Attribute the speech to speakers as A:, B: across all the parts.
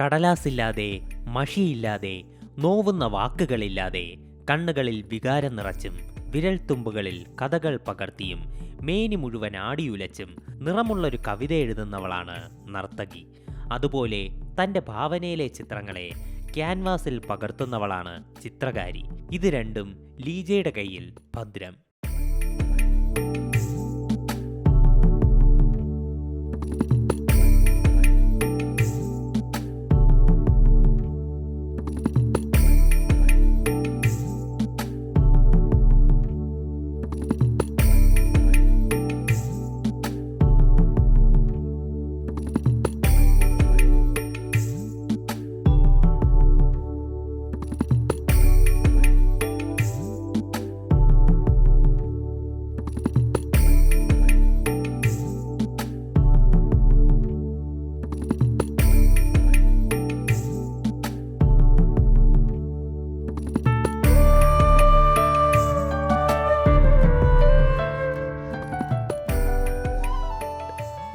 A: കടലാസില്ലാതെ മഷിയില്ലാതെ നോവുന്ന വാക്കുകളില്ലാതെ കണ്ണുകളിൽ വികാരം നിറച്ചും വിരൽത്തുമ്പുകളിൽ കഥകൾ പകർത്തിയും മേനി മുഴുവൻ ആടിയുലച്ചും നിറമുള്ളൊരു കവിത എഴുതുന്നവളാണ് നർത്തകി. അതുപോലെ തന്റെ ഭാവനയിലെ ചിത്രങ്ങളെ ക്യാൻവാസിൽ പകർത്തുന്നവളാണ് ചിത്രകാരി. ഇത് രണ്ടും ലീജയുടെ കയ്യിൽ ഭദ്രം.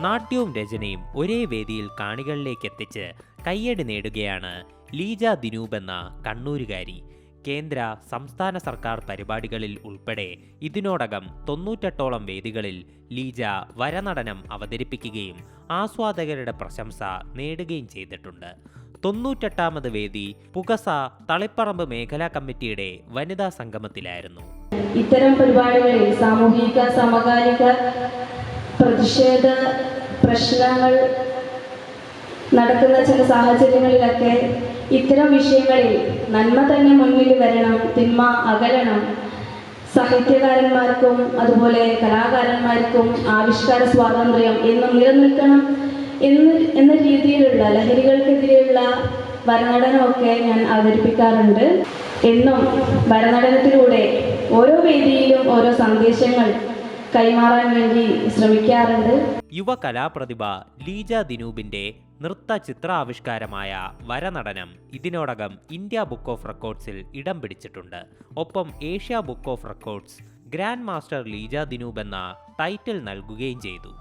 A: നാട്യവും രചനയും ഒരേ വേദിയിൽ കാണികളിലേക്ക് എത്തിച്ച് കയ്യടി നേടുകയാണ് ലീജ ദിനൂപ് എന്ന കണ്ണൂരുകാരി. കേന്ദ്ര സംസ്ഥാന സർക്കാർ പരിപാടികളിൽ ഉൾപ്പെടെ ഇതിനോടകം തൊണ്ണൂറ്റെട്ടോളം വേദികളിൽ ലീജ വരനടനം അവതരിപ്പിക്കുകയും ആസ്വാദകരുടെ പ്രശംസ നേടുകയും ചെയ്തിട്ടുണ്ട്. തൊണ്ണൂറ്റെട്ടാമത് വേദി പുകസ തളിപ്പറമ്പ് മേഖലാ കമ്മിറ്റിയുടെ വനിതാ സംഗമത്തിലായിരുന്നു.
B: ഇത്തരം പരിപാടികളിൽ സാമൂഹിക സമകാലിക പ്രതിഷേധ പ്രശ്നങ്ങൾ നടക്കുന്ന ചില സാഹചര്യങ്ങളിലൊക്കെ ഇത്തരം വിഷയങ്ങളിൽ നന്മ തന്നെ മുന്നിൽ വരണം തിന്മ അകലണം. സാഹിത്യകാരന്മാർക്കും അതുപോലെ കലാകാരന്മാർക്കും ആവിഷ്കാര സ്വാതന്ത്ര്യം എന്നും നിലനിൽക്കണം എന്ന് എന്ന രീതിയിലുള്ള ലഹരികൾക്കെതിരെയുള്ള ഭരണഘടനമൊക്കെ ഞാൻ അവതരിപ്പിക്കാറുണ്ട്. എന്നും ഭരണഘടനത്തിലൂടെ ഓരോ വേദിയിലും ഓരോ സന്ദേശങ്ങൾ കൈമാറാൻ വേണ്ടി ശ്രമിക്കാറുണ്ട്.
A: യുവ കലാപ്രതിഭ ലീജ ദിനൂപിന്റെ നൃത്ത ചിത്രാവിഷ്കാരമായ വരനടനം ഇതിനോടകം ഇന്ത്യ ബുക്ക് ഓഫ് റെക്കോർഡ്സിൽ ഇടം പിടിച്ചിട്ടുണ്ട്. ഒപ്പം Asia book of records grand master Leeja Dinoob എന്ന ടൈറ്റിൽ നൽകുകയും ചെയ്തു.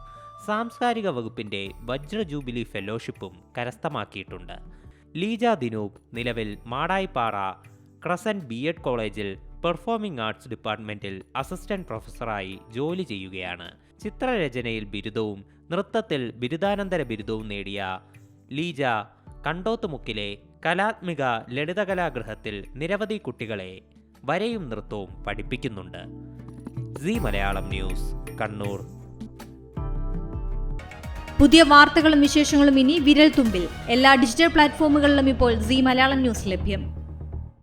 A: സാംസ്കാരിക വകുപ്പിന്റെ വജ്ര ജൂബിലി ഫെലോഷിപ്പും കരസ്ഥമാക്കിയിട്ടുണ്ട്. ലീജ ദിനൂബ് നിലവിൽ മാടായിപ്പാറ ക്രസൻ ബി എഡ് കോളേജിൽ പെർഫോമിംഗ് ആർട്സ് ഡിപ്പാർട്ട്മെന്റിൽ അസിസ്റ്റന്റ് പ്രൊഫസറായി ജോലി ചെയ്യുകയാണ്. ചിത്രരചനയിൽ ബിരുദവും നൃത്തത്തിൽ ബിരുദാനന്തര ബിരുദവും നേടിയ ലീജ കണ്ടോത്തുമുക്കിലെ കലാത്മിക ലളിതകലാഗൃഹത്തിൽ നിരവധി കുട്ടികളെ വരയും നൃത്തവും പഠിപ്പിക്കുന്നുണ്ട്. C Malayalam news Kannur.
C: പുതിയ വാർത്തകളും വിശേഷങ്ങളും ഇനി വിരൽ തുമ്പിൽ എല്ലാ ഡിജിറ്റൽ പ്ലാറ്റ്ഫോമുകളിലും ഇപ്പോൾ സി മലയാളം ന്യൂസ് ലഭ്യം.